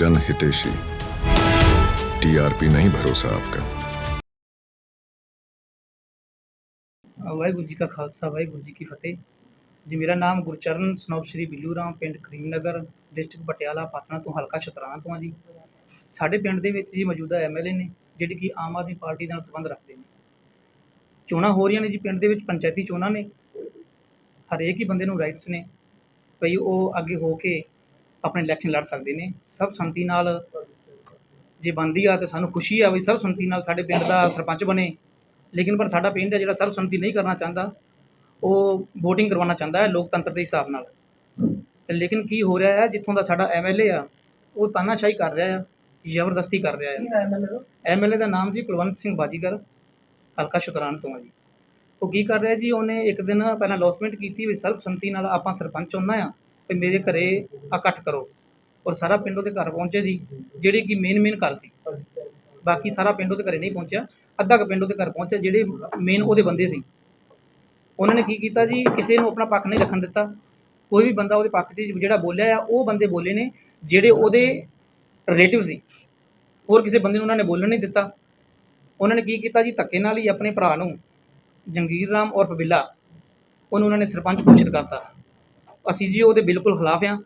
जन हितेशी टीआरपी नहीं भरोसा आपका ਵਾਹਿਗੁਰੂ ਜੀ ਕਾ ਖਾਲਸਾ ਵਾਹਿਗੁਰੂ ਜੀ ਕੀ ਫਤਿਹ ਜੀ ਮੇਰਾ ਨਾਮ ਗੁਰਚਰਨ ਸਨੋਪ ਸ਼੍ਰੀ ਬਿੱਲੂ ਰਾਮ ਪਿੰਡ ਕਰੀਮਨਗਰ ਡਿਸਟ੍ਰਿਕਟ ਪਟਿਆਲਾ ਪਾਤਨਾ ਤੋਂ ਹਲਕਾ ਛਤਰਾਨ ਤੋਂ ਆ ਜੀ ਸਾਡੇ ਪਿੰਡ ਦੇ ਵਿੱਚ ਜੀ ਮੌਜੂਦਾ ਐਮਐਲਏ ਨੇ ਜਿਹੜੇ ਕਿ ਆਮ ਆਦਮੀ ਪਾਰਟੀ ਨਾਲ ਸੰਬੰਧ ਰੱਖਦੇ ਨੇ ਚੋਣਾਂ ਹੋ ਰਹੀਆਂ ਨੇ ਜੀ ਪਿੰਡ ਦੇ ਵਿੱਚ ਪੰਚਾਇਤੀ ਚੋਣਾਂ ਨੇ ਹਰੇਕ ਹੀ ਬੰਦੇ ਨੂੰ ਰਾਈਟਸ ਨੇ ਭਈ ਉਹ ਅੱਗੇ ਹੋ ਕੇ ਆਪਣੇ ਇਲੈਕਸ਼ਨ ਲੜ ਸਕਦੇ ਨੇ ਸਭ ਸੰਮਤੀ ਨਾਲ ਜੇ ਬਣਦੀ ਆ ਤੇ ਸਾਨੂੰ ਖੁਸ਼ੀ ਆ ਵੀ ਸਭ ਸੰਮਤੀ ਨਾਲ ਸਾਡੇ ਪਿੰਡ ਦਾ ਸਰਪੰਚ ਬਣੇ। ਲੇਕਿਨ ਪਰ ਸਾਡਾ ਪਿੰਡ ਹੈ ਜਿਹੜਾ ਸਰਬਸੰਮਤੀ ਨਹੀਂ ਕਰਨਾ ਚਾਹੁੰਦਾ ਉਹ VOTING ਕਰਵਾਉਣਾ ਚਾਹੁੰਦਾ ਹੈ ਲੋਕਤੰਤਰ ਦੇ ਹਿਸਾਬ ਨਾਲ। ਤੇ ਲੇਕਿਨ ਕੀ ਹੋ ਰਿਹਾ ਹੈ ਜਿੱਥੋਂ ਦਾ ਸਾਡਾ ਐਮਐਲਏ ਆ ਉਹ ਤਾਨਾਸ਼ਾਹੀ ਕਰ ਰਿਹਾ ਆ ਜ਼ਬਰਦਸਤੀ ਕਰ ਰਿਹਾ ਹੈ। ਐਮਐਲਏ ਦਾ? ਨਾਮ ਜੀ ਕੁਲਵੰਤ ਸਿੰਘ ਬਾਜੀਗਰ ਹਲਕਾ ਸ਼ੁਤਰਾਨ ਤੋਂ ਆ ਜੀ। ਉਹ ਕੀ ਕਰ ਰਿਹਾ ਜੀ ਉਹਨੇ ਇੱਕ ਦਿਨ ਪਹਿਲਾਂ ਲੌਸਮੈਂਟ ਕੀਤੀ ਵੀ ਸਰਬਸੰਮਤੀ ਨਾਲ ਆਪਾਂ ਸਰਪੰਚ ਚੁਣਨਾ ਆ। ਤੇ ਮੇਰੇ ਘਰੇ ਇਕੱਠ ਕਰੋ। ਔਰ ਸਾਰਾ ਪਿੰਡ ਉਹਦੇ ਘਰ ਪਹੁੰਚੇ ਜੀ ਜਿਹੜੇ ਕਿ ਮੇਨ ਮੇਨ ਘਰ ਸੀ। ਬਾਕੀ ਸਾਰਾ ਪਿੰਡ ਉਹਦੇ ਘਰੇ ਨਹੀਂ ਪਹੁੰਚਿਆ। ਅੱਧਾ ਕੁ ਪਿੰਡ ਉਹਦੇ ਘਰ ਪਹੁੰਚਿਆ, ਜਿਹੜੇ ਮੇਨ ਉਹਦੇ ਬੰਦੇ ਸੀ। ਉਹਨਾਂ ਨੇ ਕੀ ਕੀਤਾ ਜੀ, ਕਿਸੇ ਨੂੰ ਆਪਣਾ ਪੱਖ ਨਹੀਂ ਰੱਖਣ ਦਿੱਤਾ। ਕੋਈ ਵੀ ਬੰਦਾ ਉਹਦੇ ਪੱਖ 'ਚ ਜਿਹੜਾ ਬੋਲਿਆ ਆ, ਉਹ ਬੰਦੇ ਬੋਲੇ ਨੇ, ਜਿਹੜੇ ਉਹਦੇ ਰਿਲੇਟਿਵ ਸੀ। ਹੋਰ ਕਿਸੇ ਬੰਦੇ ਨੂੰ ਉਹਨਾਂ ਨੇ ਬੋਲਣ ਨਹੀਂ ਦਿੱਤਾ। ਉਹਨਾਂ ਨੇ ਕੀ ਕੀਤਾ ਜੀ, ਧੱਕੇ ਨਾਲ ਹੀ ਆਪਣੇ ਭਰਾ ਨੂੰ ਜੰਗੀਰ ਰਾਮ ਔਰ ਪਬਿੱਲਾ ਉਹਨੂੰ ਉਹਨਾਂ ਨੇ ਸਰਪੰਚ ਘੋਸ਼ਿਤ ਕਰਤਾ। ਅਸੀਂ ਜੀ ਉਹਦੇ ਬਿਲਕੁਲ ਖਿਲਾਫ ਆ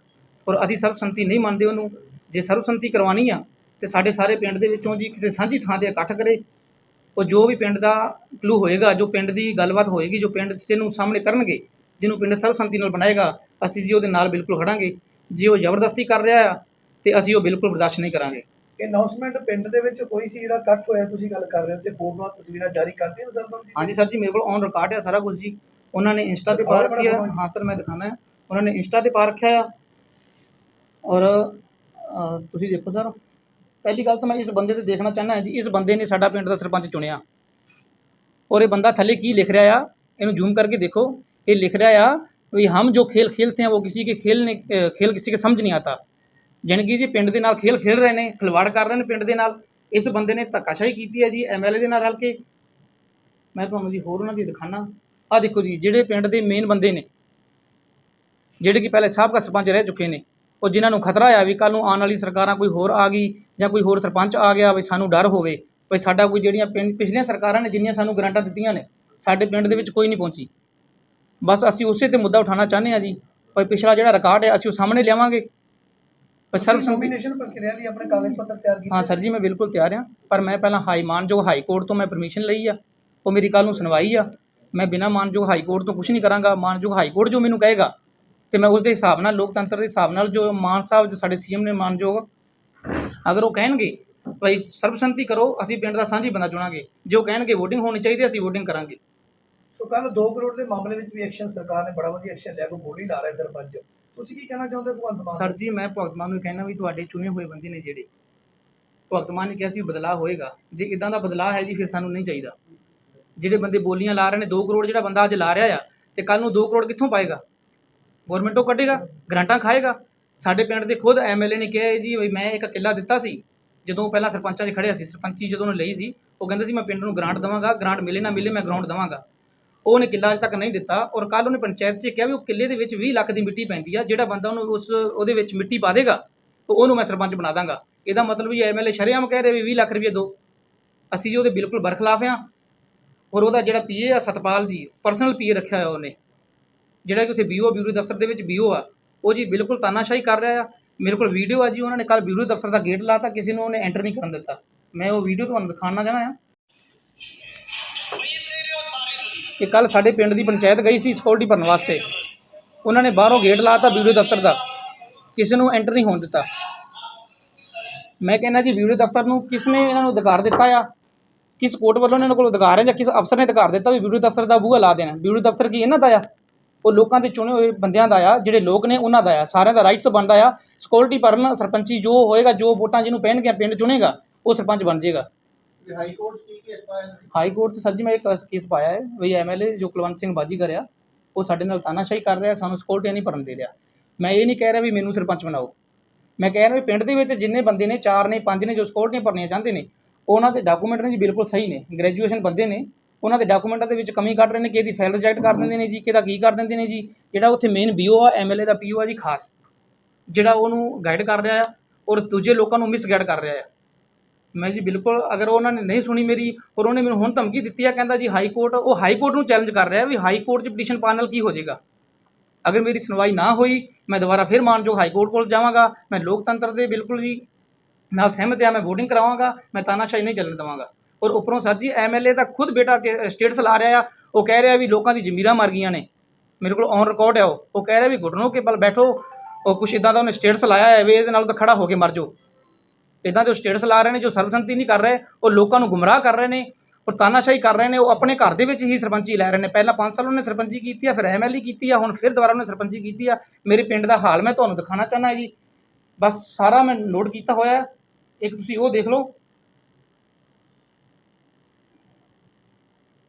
ਔਰ ਅਸੀਂ ਸਰਬਸੰਮਤੀ ਨਹੀਂ ਮੰਨਦੇ ਉਹਨੂੰ। ਜੇ ਸਰਬਸੰਮਤੀ ਕਰਵਾਉਣੀ ਆ ਤੇ ਸਾਡੇ ਸਾਰੇ ਪਿੰਡ ਦੇ ਵਿੱਚੋਂ ਜੀ ਕਿਸੇ ਸਾਂਝੀ ਥਾਂ ਤੇ ਇਕੱਠ ਕਰੇ ਉਹ ਜੋ ਵੀ ਪਿੰਡ ਦਾ ਕਲੂ ਹੋਏਗਾ ਜੋ ਪਿੰਡ ਦੀ ਗੱਲਬਾਤ ਹੋਏਗੀ ਜੋ ਪਿੰਡ ਜਿਹਨੂੰ ਸਾਹਮਣੇ ਕਰਨਗੇ ਜਿਹਨੂੰ ਪਿੰਡ ਸਰਬਸੰਮਤੀ ਨਾਲ ਬਣਾਏਗਾ ਅਸੀਂ ਜੀ ਉਹਦੇ ਨਾਲ ਬਿਲਕੁਲ ਖੜਾਂਗੇ। ਜੇ ਉਹ ਜ਼ਬਰਦਸਤੀ ਕਰ ਰਿਹਾ ਆ ਤੇ ਅਸੀਂ ਉਹ ਬਿਲਕੁਲ ਬਰਦਾਸ਼ਤ ਨਹੀਂ ਕਰਾਂਗੇ। ਅਨਾਉਂਸਮੈਂਟ ਪਿੰਡ ਦੇ ਵਿੱਚ ਹੋਈ ਸੀ ਜਿਹੜਾ ਕੱਟ ਹੋਇਆ ਤੁਸੀਂ ਗੱਲ ਕਰ ਰਹੇ ਹੋ ਤੇ ਫੋਟੋਆਂ ਤਸਵੀਰਾਂ ਜਾਰੀ ਕਰਤੀਆਂ ਸਰਪੰਚ ਜੀ ਹਾਂਜੀ ਸਰ ਜੀ ਮੇਰੇ ਕੋਲ ਔਨ ਰਿਕਾਰਡ ਹੈ ਸਾਰਾ ਕੁਝ ਜੀ। ਉਹਨਾਂ ਨੇ ਇੰਸਟਾ ਤੇ ਪਾ ਰੱਖਿਆ ਹੈ। ਹਾਂ ਸਰ ਮੈਂ ਦਿਖਾਣਾ ਹੈ ਉਹਨਾਂ ਨੇ ਇੰਸਟਾ ਤੇ ਪਾ ਰੱਖਿਆ ਆ। ਔਰ ਤੁਸੀਂ ਦੇਖੋ ਸਰ, ਪਹਿਲੀ ਗੱਲ ਤਾਂ ਮੈਂ ਇਸ ਬੰਦੇ ਤੇ ਦੇਖਣਾ ਚਾਹੁੰਦਾ ਜੀ, ਇਸ ਬੰਦੇ ਨੇ ਸਾਡਾ ਪਿੰਡ ਦਾ ਸਰਪੰਚ ਚੁਣਿਆ। ਔਰ ਇਹ ਬੰਦਾ ਥੱਲੇ ਕੀ ਲਿਖ ਰਿਹਾ ਆ, ਇਹਨੂੰ ਜ਼ੂਮ ਕਰਕੇ ਦੇਖੋ। ਇਹ ਲਿਖ ਰਿਹਾ ਆ ਵੀ ਹਮ ਜੋ ਖੇਲ ਖੇਲਤੇ ਹਾਂ ਉਹ ਕਿਸੇ ਕੇ ਖੇਲ ਨੇ ਖੇਲ ਕਿਸੇ ਕੇ ਸਮਝ ਨਹੀਂ ਆਤਾ। ਜਨਗੀ ਜੀ ਪਿੰਡ ਦੇ ਨਾਲ ਖੇਲ ਖੇਲ ਰਹੇ ਨੇ, ਖਿਲਵਾੜ ਕਰ ਰਹੇ ਨੇ ਪਿੰਡ ਦੇ ਨਾਲ। ਇਸ ਬੰਦੇ ਨੇ ਧੱਕਾਸ਼ਾਹੀ ਕੀਤੀ ਹੈ ਜੀ ਐਮਐਲਏ ਦੇ ਨਾਲ ਰਲ ਕੇ। ਮੈਂ ਤੁਹਾਨੂੰ ਜੀ ਹੋਰ ਉਹਨਾਂ ਦੀ ਦਿਖਾਣਾ ਆ ਦੇਖੋ ਜੀ, ਜਿਹੜੇ ਪਿੰਡ ਦੇ ਮੇਨ ਬੰਦੇ ਨੇ ਜਿਹੜੇ ਕਿ ਪਹਿਲੇ ਸਾਬਕਾ ਸਰਪੰਚ ਰਹਿ ਚੁੱਕੇ ਨੇ ਉਹ ਜਿਨ੍ਹਾਂ ਨੂੰ ਖਤਰਾ ਆ ਵੀ ਕੱਲ ਨੂੰ ਆਉਣ ਵਾਲੀ ਸਰਕਾਰਾਂ ਕੋਈ ਹੋਰ ਆ ਗਈ ਜਾਂ ਕੋਈ ਹੋਰ ਸਰਪੰਚ ਆ ਗਿਆ ਵੀ ਸਾਨੂੰ ਡਰ ਹੋਵੇ ਵੀ ਸਾਡਾ ਕੋਈ ਜਿਹੜੀਆਂ ਪਿੰਡ ਪਿਛਲੀਆਂ ਸਰਕਾਰਾਂ ਨੇ ਜਿੰਨੀਆਂ ਸਾਨੂੰ ਗਰਾਂਟਾਂ ਦਿੱਤੀਆਂ ਨੇ ਸਾਡੇ ਪਿੰਡ ਦੇ ਵਿੱਚ ਕੋਈ ਨਹੀਂ ਪਹੁੰਚੀ। ਬਸ ਅਸੀਂ ਉਸੇ ਤੇ ਮੁੱਦਾ ਉਠਾਉਣਾ ਚਾਹੁੰਦੇ ਹਾਂ ਜੀ ਵੀ ਪਿਛਲਾ ਜਿਹੜਾ ਰਿਕਾਰਡ ਹੈ ਅਸੀਂ ਉਹ ਸਾਹਮਣੇ ਲਿਆਵਾਂਗੇ। ਪਰ ਸਰਬਸੰਮਤੀ ਨੋਮੀਨੇਸ਼ਨ ਪ੍ਰਕਿਰਿਆ ਲਈ ਆਪਣੇ ਕਾਗਜ਼ ਪੱਤਰ ਤਿਆਰ ਕੀਤੇ। ਹਾਂ ਸਰ ਜੀ ਮੈਂ ਬਿਲਕੁਲ ਤਿਆਰ ਹਾਂ ਪਰ ਮੈਂ ਪਹਿਲਾਂ ਹਾਈ ਮਾਨਯੋਗ ਹਾਈ ਕੋਰਟ ਤੋਂ ਮੈਂ ਪਰਮਿਸ਼ਨ ਲਈ ਆ ਉਹ ਮੇਰੀ ਕੱਲ ਨੂੰ ਸੁਣਵਾਈ ਆ। ਮੈਂ ਬਿਨਾਂ ਮਾਨਯੋਗ ਹਾਈ ਕੋਰਟ ਤੋਂ ਕੁਝ ਨਹੀਂ ਕਰਾਂਗਾ ਮਾਨਯੋਗ ਹਾਈ ਕੋਰਟ ਜੋ ਮੈਨੂੰ ਕਹੇਗਾ ਤੇ ਮੈਂ ਉਸ ਦੇ ਹਿਸਾਬ ਨਾਲ ਲੋਕਤੰਤਰ ਦੇ ਹਿਸਾਬ ਨਾਲ ਜੋ ਮਾਨ ਸਾਹਿਬ ਜੋ ਸਾਡੇ ਸੀਐਮ ਨੇ ਮਾਨਯੋਗ ਅਗਰ ਉਹ ਕਹਿਣਗੇ ਭਾਈ ਸਰਬਸੰਮਤੀ ਕਰੋ ਅਸੀਂ ਪਿੰਡ ਦਾ ਸਾਂਝੀ ਬੰਦਾ ਚੁਣਾਂਗੇ। ਜੇ ਉਹ ਕਹਿਣਗੇ VOTING ਹੋਣੀ ਚਾਹੀਦੀ ਅਸੀਂ VOTING ਕਰਾਂਗੇ। ਸੋ ਕੱਲ 2 ਕਰੋੜ ਦੇ ਮਾਮਲੇ ਵਿੱਚ ਵੀ ਐਕਸ਼ਨ ਸਰਕਾਰ ਨੇ ਬੜਾ ਵਧੀਆ ਐਕਸ਼ਨ ਲਿਆ ਕੋਈ ਬੋਲੀ ਲਾ ਰਿਹਾ ਸਰਪੰਚ। ਤੁਸੀਂ ਕੀ ਕਹਿਣਾ ਚਾਹੁੰਦੇ ਹੋ ਭਗਵੰਤ ਮਾਨ? ਸਰ ਜੀ ਮੈਂ ਭਗਤ ਮਾਨ ਨੂੰ ਕਹਿਣਾ ਵੀ ਤੁਹਾਡੇ ਚੁਣੇ ਹੋਏ ਬੰਦੇ ਨੇ ਜਿਹੜੇ। ਭਗਤ ਮਾਨ ਨੇ ਕਿਹਾ ਸੀ ਬਦਲਾਅ ਹੋਏਗਾ। ਜੇ ਇਦਾਂ ਦਾ ਬਦਲਾਅ ਹੈ ਜੀ ਫਿਰ ਸਾਨੂੰ ਨਹੀਂ ਚਾਹੀਦਾ। ਜਿਹੜੇ ਬੰਦੇ ਬੋਲੀਆਂ ਲਾ ਰਹੇ ਨੇ 2 ਕਰੋੜ ਜਿਹੜਾ ਬੰਦਾ ਅੱਜ ਲਾ ਰਿਹਾ ਆ ਤੇ ਕੱਲ ਨੂੰ 2 ਕਰੋੜ ਕਿੱਥੋਂ ਪਾਏਗਾ? ਗਵਰਨਮੈਂਟ ਉਹ ਕੱਢੇਗਾ, ਗ੍ਰਾਂਟਾਂ ਖਾਏਗਾ। ਸਾਡੇ ਪਿੰਡ ਦੇ ਖੁਦ ਐਮਐਲਏ ਨੇ ਕਿਹਾ ਜੀ, ਵੀ ਮੈਂ ਇੱਕ ਕਿੱਲਾ ਦਿੱਤਾ ਸੀ। ਜਦੋਂ ਪਹਿਲਾਂ ਸਰਪੰਚਾਂ 'ਚ ਖੜਿਆ ਸੀ, ਸਰਪੰਚੀ ਜਦੋਂ ਉਹਨੇ ਲਈ ਸੀ, ਉਹ ਕਹਿੰਦਾ ਸੀ, ਮੈਂ ਪਿੰਡ ਨੂੰ ਗ੍ਰਾਂਟ ਦੇਵਾਂਗਾ, ਗ੍ਰਾਂਟ ਮਿਲੇ ਨਾ ਮਿਲੇ ਮੈਂ ਗਰਾਊਂਡ ਦੇਵਾਂਗਾ। ਉਹਨੇ ਕਿੱਲਾ ਅਜੇ ਤੱਕ ਨਹੀਂ ਦਿੱਤਾ ਔਰ ਕੱਲ ਉਹਨੇ ਪੰਚਾਇਤ 'ਚ ਕਿਹਾ ਵੀ ਉਹ ਕਿੱਲੇ ਦੇ ਵਿੱਚ 20 ਲੱਖ ਦੀ ਮਿੱਟੀ ਪੈਂਦੀ ਆ, ਜਿਹੜਾ ਬੰਦਾ ਉਹਨੂੰ ਉਸ, ਉਹਦੇ ਵਿੱਚ ਮਿੱਟੀ ਪਾ ਦੇਗਾ, ਤਾਂ ਉਹਨੂੰ ਮੈਂ ਸਰਪੰਚ ਬਣਾ ਦਾਂਗਾ। ਇਹਦਾ ਮਤਲਬ ਵੀ ਐਮਐਲਏ ਸ਼ਰੇਆਮ ਕਹਿ ਰਹੇ ਵੀ 20 ਲੱਖ ਰੁਪਏ ਦੋ। ਅਸੀਂ ਜੀ ਉਹਦੇ ਬਿਲਕੁਲ ਬਰਖਲਾਫ ਆ ਔਰ ਉਹਦਾ ਜਿਹੜਾ ਪੀਏ ਆ ਸਤਪਾਲ ਜੀ, ਪਰਸਨਲ ਪੀਏ ਰੱਖਿਆ ਹੋਇਆ ਉਹਨੇ। ਜਿਹੜਾ ਕਿ ਉੱਥੇ ਬੀਓ ਬਿਊਰੋ ਦਫ਼ਤਰ ਦੇ ਵਿੱਚ ਬੀਓ ਆ, ਉਹ ਜੀ ਬਿਲਕੁਲ ਤਾਨਾਸ਼ਾਹੀ ਕਰ ਰਿਹਾ ਆ। ਮੇਰੇ ਕੋਲ ਵੀਡੀਓ ਆ ਜੀ, ਉਹਨਾਂ ਨੇ ਕੱਲ ਬਿਊਰੋ ਦਫ਼ਤਰ ਦਾ ਗੇਟ ਲਾਤਾ, ਕਿਸੇ ਨੂੰ ਉਹਨੇ ਐਂਟਰ ਨਹੀਂ ਕਰਨ ਦਿੱਤਾ। ਮੈਂ ਉਹ ਵੀਡੀਓ ਤੁਹਾਨੂੰ ਦਿਖਾਉਣਾ ਚਾਹਣਾ ਆ। ਕਿ ਕੱਲ ਸਾਡੇ ਪਿੰਡ ਦੀ ਪੰਚਾਇਤ ਗਈ ਸੀ ਸਿਕਿਉਰਿਟੀ ਭਰਨ ਵਾਸਤੇ। ਉਹਨਾਂ ਨੇ ਬਾਹਰੋਂ ਗੇਟ ਲਾਤਾ ਵੀਡੀਓ ਦਫ਼ਤਰ ਦਾ, ਕਿਸੇ ਨੂੰ ਐਂਟਰ ਨਹੀਂ ਹੋਣ ਦਿੱਤਾ। ਮੈਂ ਕਹਿੰਦਾ ਜੀ ਵੀਡੀਓ ਦਫ਼ਤਰ ਨੂੰ ਕਿਸ ਨੇ ਇਹਨਾਂ ਨੂੰ ਅਧਿਕਾਰ ਦਿੱਤਾ ਆ? ਕਿਸ ਕੋਰਟ ਵੱਲੋਂ ਇਹਨਾਂ ਕੋਲ ਅਧਿਕਾਰ ਹੈ ਜਾਂ ਕਿਸ ਅਫਸਰ ਨੇ ਅਧਿਕਾਰ ਦਿੱਤਾ ਵੀ ਵੀਡੀਓ ਦਫ਼ਤਰ ਦਾ ਬੂਹਾ ਲਾ ਦੇਣਾ? ਵੀਡੀਓ ਦਫ਼ਤਰ ਕੀ ਇਹਨਾਂ ਦਾ ਆ? ਉਹ ਲੋਕਾਂ ਦੇ ਚੁਣੇ ਹੋਏ ਬੰਦਿਆਂ ਦਾ ਆ ਜਿਹੜੇ ਲੋਕ ਨੇ ਉਹਨਾਂ ਦਾ ਆ। ਸਾਰਿਆਂ ਦਾ ਰਾਈਟਸ ਬਣਦਾ ਆ। ਸਿਕਿਉਰਿਟੀ ਭਰਨ ਸਰਪੰਚੀ ਜੋ ਹੋਏਗਾ ਜੋ ਵੋਟਾਂ ਜਿਹਨੂੰ ਪੈਣਗੀਆਂ ਪਿੰਡ ਚੁਣੇਗਾ ਉਹ ਸਰਪੰਚ ਬਣ ਜਾਏਗਾ। ਹਾਈ ਕੋਰਟ ਕੀ ਕੇਸ ਪਾਇਆ ਹਾਈ ਕੋਰਟ ਸਰ ਜੀ ਮੈਂ ਇੱਕ ਕੇਸ ਪਾਇਆ ਹੈ। ਵੀ ਐਮਐਲਏ ਜੋ ਕੁਲਵੰਤ ਸਿੰਘ ਬਾਜੀ ਕਰਿਆ ਉਹ ਸਾਡੇ ਨਾਲ ਤਾਨਾਸ਼ਾਹੀ ਕਰ ਰਿਹਾ ਸਾਨੂੰ ਸਿਕਿਉਰਿਟੀ ਨਹੀਂ ਭਰਨ ਦੇ ਰਿਹਾ। ਮੈਂ ਇਹ ਨਹੀਂ ਕਹਿ ਰਿਹਾ ਵੀ ਮੈਨੂੰ ਸਰਪੰਚ ਬਣਾਓ। ਮੈਂ ਕਹਿ ਰਿਹਾ ਵੀ ਪਿੰਡ ਦੇ ਵਿੱਚ ਜਿੰਨੇ ਬੰਦੇ ਨੇ ਚਾਰ ਨੇ ਪੰਜ ਨੇ ਜੋ ਸਿਕਿਉਰਿਟੀਆਂ ਭਰਨੀਆਂ ਚਾਹੁੰਦੇ ਨੇ ਉਹਨਾਂ ਦੇ ਡਾਕੂਮੈਂਟ ਨੇ ਜੀ ਬਿਲਕੁਲ ਸਹੀ ਨੇ। ਗ੍ਰੈਜੂਏਸ਼ਨ ਬੰਦੇ ਨੇ। ਉਹਨਾਂ ਦੇ ਡਾਕੂਮੈਂਟਾਂ ਦੇ ਵਿੱਚ ਕਮੀ ਕੱਢ ਰਹੇ ਨੇ ਕਿ ਇਹਦੀ ਫਾਈਲ ਰਿਜੈਕਟ ਕਰ ਦਿੰਦੇ ਨੇ ਜੀ ਕਿਹਦਾ ਕੀ ਕਰ ਦਿੰਦੇ ਨੇ ਜੀ। ਜਿਹੜਾ ਉੱਥੇ ਮੇਨ ਬੀਓ ਆ ਐਮਐਲਏ ਦਾ ਪੀਓ ਆ ਜੀ, ਖਾਸ। ਜਿਹੜਾ ਉਹਨੂੰ ਗਾਈਡ ਕਰ ਰਿਹਾ ਆ ਔਰ ਦੂਜੇ ਲੋਕਾਂ ਨੂੰ ਮਿਸਗਾਈਡ ਕਰ ਰਿਹਾ ਆ। ਮੈਂ ਜੀ ਬਿਲਕੁਲ, ਅਗਰ ਉਹਨਾਂ ਨੇ ਨਹੀਂ ਸੁਣੀ ਮੇਰੀ, ਔਰ ਉਹਨੇ ਮੈਨੂੰ ਹੁਣ ਧਮਕੀ ਦਿੱਤੀ ਆ, ਕਹਿੰਦਾ ਜੀ ਹਾਈ ਕੋਰਟ ਉਹ ਹਾਈ ਕੋਰਟ ਨੂੰ ਚੈਲੰਜ ਕਰ ਰਿਹਾ ਵੀ ਹਾਈ ਕੋਰਟ 'ਚ ਪਟੀਸ਼ਨ ਪਾਉਣ ਨਾਲ ਕੀ ਹੋ ਜਾਏਗਾ। ਅਗਰ ਮੇਰੀ ਸੁਣਵਾਈ ਨਾ ਹੋਈ, ਮੈਂ ਦੁਬਾਰਾ ਫਿਰ ਮਾਨਯੋਗ ਹਾਈ ਕੋਰਟ ਕੋਲ ਜਾਵਾਂਗਾ, ਮੈਂ ਲੋਕਤੰਤਰ ਦੇ ਬਿਲਕੁਲ ਜੀ ਨਾਲ ਸਹਿਮਤ ਆ, ਮੈਂ VOTING ਕਰਾਵਾਂਗਾ, ਮੈਂ ਤਾਨਾਸ਼ਾਹੀ ਨਹੀਂ ਚੱਲਣ ਦੇਵਾਂਗਾ। ਔਰ ਉੱਪਰੋਂ ਸਰ ਜੀ ਐਮਐਲਏ ਦਾ ਖੁਦ ਬੇਟਾ ਸਟੇਟਸ ਲਾ ਰਿਹਾ ਆ। ਉਹ ਕਹਿ ਰਿਹਾ ਵੀ ਲੋਕਾਂ ਦੀ ਜ਼ਮੀਰਾਂ ਮਰ ਗਈਆਂ ਨੇ। ਮੇਰੇ ਕੋਲ ਔਨ ਰਿਕਾਰਡ ਹੈ ਉਹ। ਉਹ ਕਹਿ ਰਿਹਾ ਵੀ ਘੁਟਨੋਂ ਕੇ ਬਲ ਬੈਠੋ। ਉਹ ਕੁਛ ਇਦਾਂ ਦਾ ਉਹਨੇ ਸਟੇਟਸ ਲਾਇਆ ਹੈ ਵੀ ਇਹਦੇ ਨਾਲ ਤਾਂ ਖੜਾ ਹੋ ਕੇ ਮਰ ਜਾਓ। ਇਦਾਂ ਦੇ ਉਹ ਸਟੇਟਸ ਲਾ ਰਹੇ ਨੇ ਜੋ ਸਰਬਸੰਮਤੀ ਨਹੀਂ ਕਰ ਰਹੇ। ਉਹ ਲੋਕਾਂ ਨੂੰ ਗੁੰਮਰਾਹ ਕਰ ਰਹੇ ਨੇ ਔਰ ਤਾਨਾਸ਼ਾਹੀ ਕਰ ਰਹੇ ਨੇ। ਉਹ ਆਪਣੇ ਘਰ ਦੇ ਵਿੱਚ ਹੀ ਸਰਪੰਚੀ ਲੈ ਰਹੇ ਨੇ। ਪਹਿਲਾਂ 5 ਸਾਲ ਉਹਨੇ ਸਰਪੰਚੀ ਕੀਤੀ ਆ, ਫਿਰ ਐਮਐਲਏ ਕੀਤੀ ਆ, ਹੁਣ ਫਿਰ ਦੁਬਾਰਾ ਉਹਨੇ ਸਰਪੰਚੀ ਕੀਤੀ ਆ। ਮੇਰੇ ਪਿੰਡ ਦਾ ਹਾਲ ਮੈਂ ਤੁਹਾਨੂੰ ਦਿਖਾਣਾ ਚਾਹੁੰਦਾ ਜੀ। ਬਸ ਸਾਰਾ ਮੈਂ ਨੋਟ ਕੀਤਾ ਹੋਇਆ। ਇੱਕ ਤੁਸੀਂ ਉਹ ਦੇਖ ਲਓ।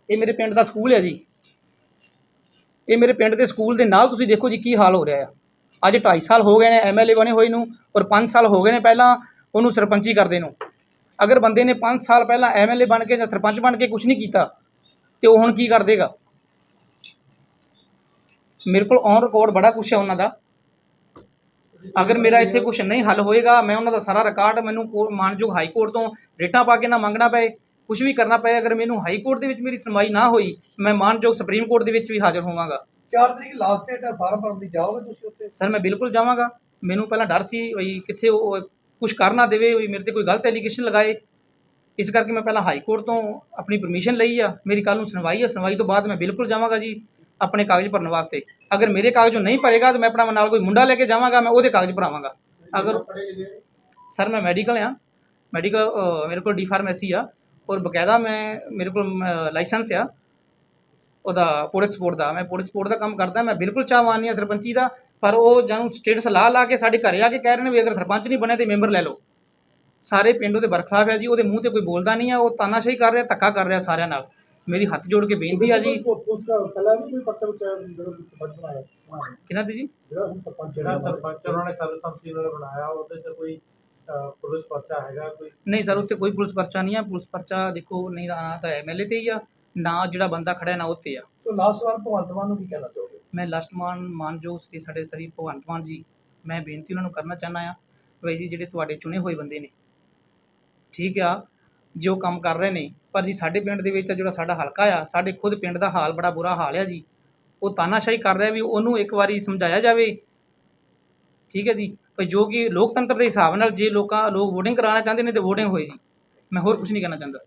ਇਹ ਮੇਰੇ ਪਿੰਡ ਦਾ ਸਕੂਲ ਹੈ ਜੀ। ਇਹ ਮੇਰੇ ਪਿੰਡ ਦੇ ਸਕੂਲ ਦੇ ਨਾਲ ਤੁਸੀਂ ਦੇਖੋ ਜੀ ਕੀ ਹਾਲ ਹੋ ਰਿਹਾ ਆ। ਅੱਜ 2.5 ਸਾਲ ਹੋ ਗਏ ਨੇ ਐਮਐਲਏ ਬਣੇ ਹੋਏ ਨੂੰ ਔਰ 5 ਸਾਲ ਹੋ ਗਏ ਨੇ ਪਹਿਲਾਂ ਉਹਨੂੰ ਸਰਪੰਚੀ ਕਰਦੇ ਨੂੰ। ਅਗਰ ਬੰਦੇ ਨੇ 5 ਸਾਲ ਪਹਿਲਾਂ ਐਮਐਲਏ ਬਣ ਕੇ ਜਾਂ ਸਰਪੰਚ ਬਣ ਕੇ ਕੁਝ ਨਹੀਂ ਕੀਤਾ, ਤੇ ਉਹ ਹੁਣ ਕੀ ਕਰ ਦੇਗਾ? ਮੇਰੇ ਕੋਲ ਔਨ ਰਿਕਾਰਡ ਬੜਾ ਕੁਛ ਹੈ ਉਹਨਾਂ ਦਾ। ਅਗਰ ਮੇਰਾ ਇੱਥੇ ਕੁਝ ਨਹੀਂ ਹੱਲ ਹੋਏਗਾ, ਮੈਂ ਉਹਨਾਂ ਦਾ ਸਾਰਾ ਰਿਕਾਰਡ ਮੈਨੂੰ ਮਾਨਯੋਗ ਹਾਈ ਕੋਰਟ ਤੋਂ ਰੇਟਾਂ ਪਾ ਕੇ ਨਾ ਮੰਗਣਾ ਪਏ। ਕੁਝ ਵੀ ਕਰਨਾ ਪਏ ਅਗਰ ਮੈਨੂੰ ਹਾਈ ਕੋਰਟ ਦੇ ਵਿੱਚ ਮੇਰੀ ਸੁਣਵਾਈ ਨਾ ਹੋਈ ਮੈਂ ਮਾਨਯੋਗ ਸੁਪਰੀਮ ਕੋਰਟ ਦੇ ਵਿੱਚ ਵੀ ਹਾਜ਼ਰ ਹੋਵਾਂਗਾ। 4 ਤਰੀਕ ਲਾਸਟ ਡੇਟ ਹੈ ਫਾਰਮ ਭਰਨ ਦੀ ਜਾਓਗੇ ਤੁਸੀਂ ਉੱਥੇ? ਸਰ ਮੈਂ ਬਿਲਕੁਲ ਜਾਵਾਂਗਾ। ਮੈਨੂੰ ਪਹਿਲਾਂ ਡਰ ਸੀ ਵੀ ਕਿੱਥੇ ਉਹ ਕੁਝ ਕਰ ਨਾ ਦੇਵੇ ਵੀ ਮੇਰੇ ਤੇ ਕੋਈ ਗਲਤ ਐਲੀਗੇਸ਼ਨ ਲਗਾਏ। ਇਸ ਕਰਕੇ ਮੈਂ ਪਹਿਲਾਂ ਹਾਈ ਕੋਰਟ ਤੋਂ ਆਪਣੀ ਪਰਮਿਸ਼ਨ ਲਈ ਆ। ਮੇਰੀ ਕੱਲ ਨੂੰ ਸੁਣਵਾਈ ਆ। ਸੁਣਵਾਈ ਤੋਂ ਬਾਅਦ ਮੈਂ ਬਿਲਕੁਲ ਜਾਵਾਂਗਾ ਜੀ ਆਪਣੇ ਕਾਗਜ਼ ਭਰਨ ਵਾਸਤੇ। ਅਗਰ ਮੇਰੇ ਕਾਗਜ਼ ਨਹੀਂ ਭਰੇਗਾ ਤਾਂ ਮੈਂ ਆਪਣਾ ਨਾਲ ਕੋਈ ਮੁੰਡਾ ਲੈ ਕੇ ਜਾਵਾਂਗਾ ਮੈਂ ਉਹਦੇ ਕਾਗਜ਼ ਭਰਾਵਾਂਗਾ। ਅਗਰ ਸਰ ਮੈਂ ਮੈਡੀਕਲ ਆ। ਮੈਡੀਕਲ ਮੇਰੇ ਕੋਲ ਡੀ ਫਾਰਮੇਸੀ ਆ। ਔਰ ਬਕਾਇਦਾ ਮੈਂ ਮੇਰੇ ਕੋਲ ਲਾਇਸੈਂਸ ਆ। ਉਹਦਾ ਪੋਰਟ ਐਕਸਪੋਰਟ ਦਾ। ਮੈਂ ਪੋਰਟ ਐਕਸਪੋਰਟ ਦਾ ਕੰਮ ਕਰਦਾ ਮੈਂ ਬਿਲਕੁਲ ਚਾਹਵਾਨੀ ਆ ਸਰਪੰਚੀ ਦਾ ਪਰ ਉਹ ਜਾਨੂੰ ਸਟੇਟਸ ਲਾ ਲਾ ਕੇ ਸਾਡੇ ਘਰੇ ਆ ਕੇ ਕਹਿ ਰਹੇ ਨੇ ਵੀ ਅਗਰ ਸਰਪੰਚ ਨਹੀਂ ਬਣਿਆ ਤੇ ਮੈਂਬਰ ਲੈ ਲਓ। ਸਾਰੇ ਪਿੰਡ ਉਹਦੇ ਬਰਖਲਾਫ ਹੈ ਜੀ ਉਹਦੇ ਮੂੰਹ ਤੇ ਕੋਈ ਬੋਲਦਾ ਨਹੀਂ ਆ ਉਹ ਤਾਨਾਸ਼ਾਹੀ ਕਰ ਰਿਹਾ ਧੱਕਾ ਕਰ ਰਿਹਾ ਸਾਰਿਆਂ ਨਾਲ। ਮੇਰੀ ਹੱਥ ਜੋੜ ਕੇ ਬੇਨਤੀ ਆ ਜੀ। ਕਿਹਨਾਂ ਦੀ ਜੀ? ਜਿਹੜਾ ਸਰਪੰਚ ਜਿਹੜਾ ਸਰਪੰਚ ਉਹਨਾਂ ਨੇ ਸਰਪੰਚੀ ਨਾਲ ਬਣਾਇਆ ਉਹਦੇ ਤੇ ਕੋਈ ਪੁਲਿਸ ਪਰਚਾ ਹੈਗਾ ਕੋਈ? ਨਹੀਂ ਸਰ ਉੱਤੇ ਕੋਈ ਪੁਲਿਸ ਪਰਚਾ ਨਹੀਂ ਆ। ਪੁਲਿਸ ਪਰਚਾ ਦੇਖੋ ਨਹੀਂ ਤਾਂ ਨਾ ਤਾਂ ਐਮਐਲਏ ਤੇ ਹੀ ਆ। ਨਾ ਜਿਹੜਾ ਬੰਦਾ ਖੜਾ ਨਾ ਉੱਤੇ ਆ। ਸੋ ਲਾਸਟ ਸਵਾਲ ਭਗਵੰਤ ਮਾਨ ਨੂੰ ਕੀ ਕਹਿਣਾ ਚਾਹੋਗੇ? ਮੈਂ ਲਾਸਟ ਮਾਨ ਮਾਨਯੋਗ ਸ੍ਰੀ ਸਾਡੇ ਸ੍ਰੀ ਭਗਵੰਤ ਮਾਨ ਜੀ। ਮੈਂ ਬੇਨਤੀ ਉਹਨਾਂ ਨੂੰ ਕਰਨਾ ਚਾਹੁੰਦਾ ਆ ਵੀ ਜੀ ਜਿਹੜੇ ਤੁਹਾਡੇ ਚੁਣੇ ਹੋਏ ਬੰਦੇ ਨੇ। ਠੀਕ ਆ ਜੋ ਕੰਮ ਕਰ ਰਹੇ ਨੇ। ਪਰ ਜੀ ਸਾਡੇ ਪਿੰਡ ਦੇ ਵਿੱਚ ਤਾਂ ਜਿਹੜਾ ਸਾਡਾ ਹਲਕਾ ਆ ਸਾਡੇ ਖੁਦ ਪਿੰਡ ਦਾ ਹਾਲ ਬੜਾ ਬੁਰਾ ਹਾਲ ਆ ਜੀ। ਉਹ ਤਾਨਾਸ਼ਾਹੀ ਕਰ ਰਿਹਾ ਵੀ ਉਹਨੂੰ ਇੱਕ ਵਾਰੀ ਸਮਝਾਇਆ ਜਾਵੇ। ਠੀਕ ਹੈ ਜੀ। ਜੋ ਕਿ ਲੋਕਤੰਤਰ ਦੇ ਹਿਸਾਬ ਨਾਲ ਜੇ ਲੋਕਾਂ, ਲੋਕ ਵੋਟਿੰਗ ਕਰਾਉਣਾ ਚਾਹੁੰਦੇ ਨੇ ਤਾਂ ਵੋਟਿੰਗ ਹੋਏ ਜੀ। ਮੈਂ ਹੋਰ ਕੁਛ ਨਹੀਂ ਕਹਿਣਾ ਚਾਹੁੰਦਾ।